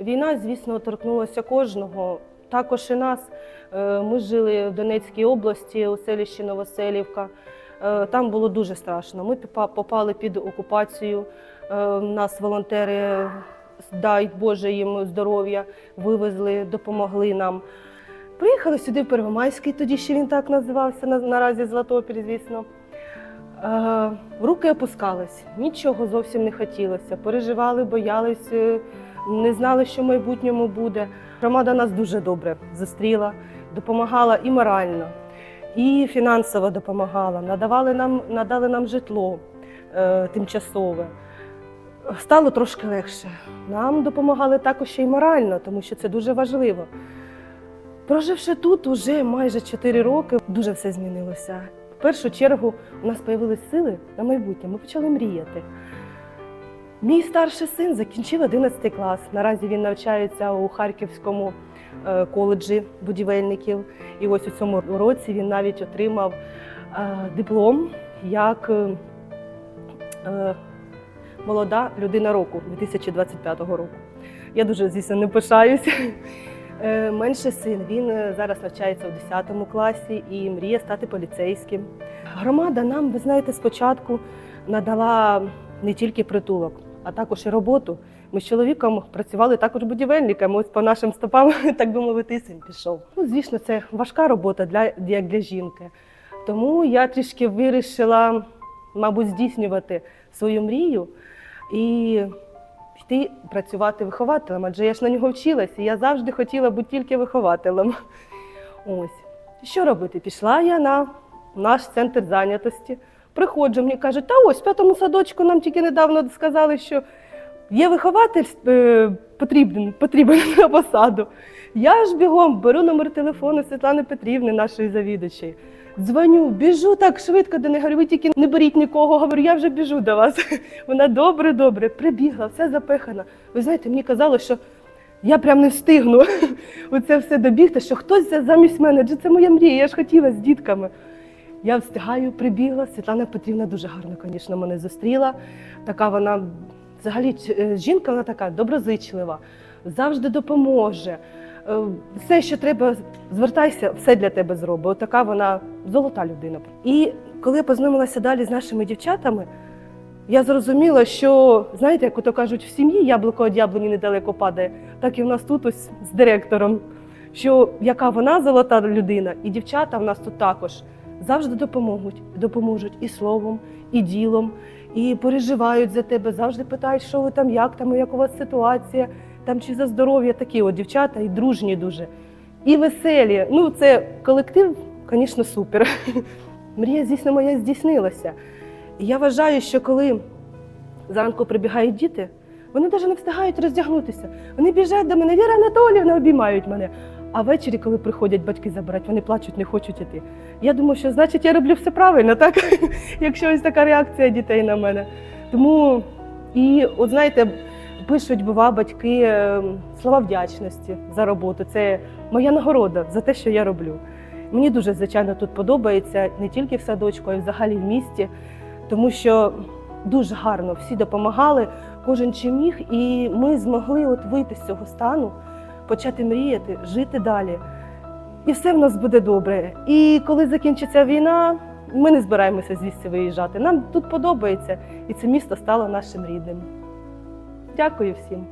Війна, звісно, торкнулася кожного. Також і нас. Е, Ми жили в Донецькій області, у селищі Новоселівка. Е, Там було дуже страшно. Ми попали під окупацію. Е, Нас волонтери, дай Боже їм здоров'я, вивезли, допомогли нам. Приїхали сюди в Первомайський, тоді ще він так називався, наразі Златопіль, звісно. Руки опускались, нічого зовсім не хотілося. Переживали, боялись, не знали, що в майбутньому буде. Громада нас дуже добре зустріла, допомагала і морально, і фінансово допомагала, надавали нам, надали нам житло е, тимчасове. Стало трошки легше. Нам допомагали також ще й морально, тому що це дуже важливо. Проживши тут уже майже 4 роки, дуже все змінилося. В першу чергу у нас з'явилися сили на майбутнє. Ми почали мріяти. Мій старший син закінчив 11 клас. Наразі він навчається у Харківському е, коледжі будівельників. І ось у цьому році він навіть отримав е, диплом як е, молода людина року 2025 року. Я дуже, звісно, не пишаюся. Менший син він зараз навчається у 10 класі і мріє стати поліцейським. Громада нам, ви знаєте, спочатку надала не тільки притулок, а також і роботу. Ми з чоловіком працювали також будівельниками. Ось по нашим стопам, так би мовити, і син пішов. Ну, звісно, це важка робота для, як для жінки. Тому я трішки вирішила, мабуть, здійснювати свою мрію і йти працювати вихователем, адже я ж на нього вчилася, і я завжди хотіла бути тільки вихователем. Ось. Що робити? Пішла я на наш центр зайнятості. Приходжу, мені кажуть, та ось в п'ятому садочку нам тільки недавно сказали, що є вихователь е, потрібен, потрібен на посаду. Я ж бігом беру номер телефону Світлани Петрівни, нашої завідувачої. Дзвоню, біжу так швидко до неї, говорю, ви тільки не беріть нікого. Говорю, я вже біжу до вас. Вона добре, добре, прибігла, все запихана. Ви знаєте, мені казали, що я прям не встигну оце все добігти, що хтось замість мене, це моя мрія, я ж хотіла з дітками. Я встигаю, прибігла. Світлана Петрівна дуже гарно, звісно, мене зустріла. Така вона, взагалі, е, жінка, вона така доброзичлива, завжди допоможе. Е, Все, що треба, звертайся, все для тебе зробить. Отака вона золота людина. І коли я познайомилася далі з нашими дівчатами, я зрозуміла, що, знаєте, як ото кажуть, в сім'ї яблуко від яблуні недалеко падає, так і в нас тут ось з директором. Що яка вона золота людина, і дівчата в нас тут також завжди допоможуть, допоможуть і словом, і ділом, і переживають за тебе, завжди питають, що ви там, як там, як у вас ситуація, там чи за здоров'я. Такі от дівчата і дружні дуже. І веселі. Ну, це колектив, звісно, супер. Мрія, звісно, моя здійснилася. Я вважаю, що коли зранку прибігають діти, вони навіть не встигають роздягнутися. Вони біжать до мене, Віра Анатоліївна, обіймають мене. А ввечері, коли приходять батьки забирати, вони плачуть, не хочуть іти. Я думаю, що значить я роблю все правильно, так? Якщо ось така реакція дітей на мене. Тому і от знаєте, пишуть, бува, батьки е, слова вдячності за роботу. Це моя нагорода за те, що я роблю. Мені дуже, звичайно, тут подобається не тільки в садочку, а й взагалі в місті, тому що дуже гарно всі допомагали, кожен чим міг, і ми змогли от вийти з цього стану, почати мріяти, жити далі. І все в нас буде добре. І коли закінчиться війна, ми не збираємося звідси виїжджати. Нам тут подобається, і це місто стало нашим рідним. Дякую всім.